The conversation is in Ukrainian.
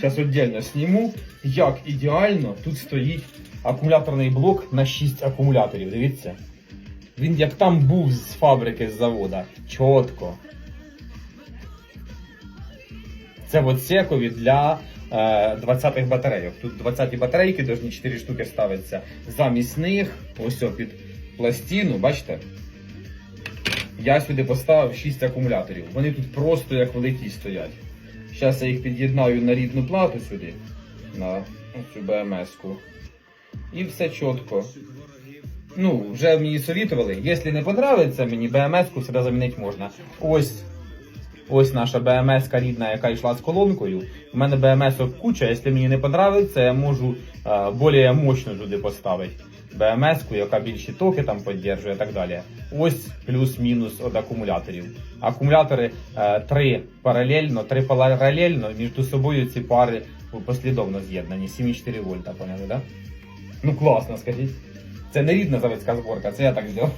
Зараз віддільно зніму, як ідеально тут стоїть акумуляторний блок на 6 акумуляторів. Дивіться. Він як там був з фабрики, з завода. Чітко. Це в отсекові для е, 20-х батарейок. Тут 20-ті батарейки, должні 4 штуки ставиться. Замість них, ось о, під пластину, бачите? Я сюди поставив 6 акумуляторів. Вони тут просто як великі стоять. Зараз я їх під'єднаю на рідну плату сюди, на цю БМС-ку. І все чітко. Ну, вже мені совітували. Якщо не подобається мені БМС-ку, сюди замінити можна. Ось Ось наша БМС рідна, яка йшла з колонкою. У мене БМС куча, якщо мені не подобається, я можу е, більш мощну туди поставити. БМС, яка більші токи там підтримує і так далі. Ось плюс-мінус від акумуляторів. Акумулятори е, три паралельно, три паралельно, між собою ці пари послідовно з'єднані. 7,4 вольта, поняли, да? Ну класно, скажіть. Це не рідна заводська зборка, це я так зробив.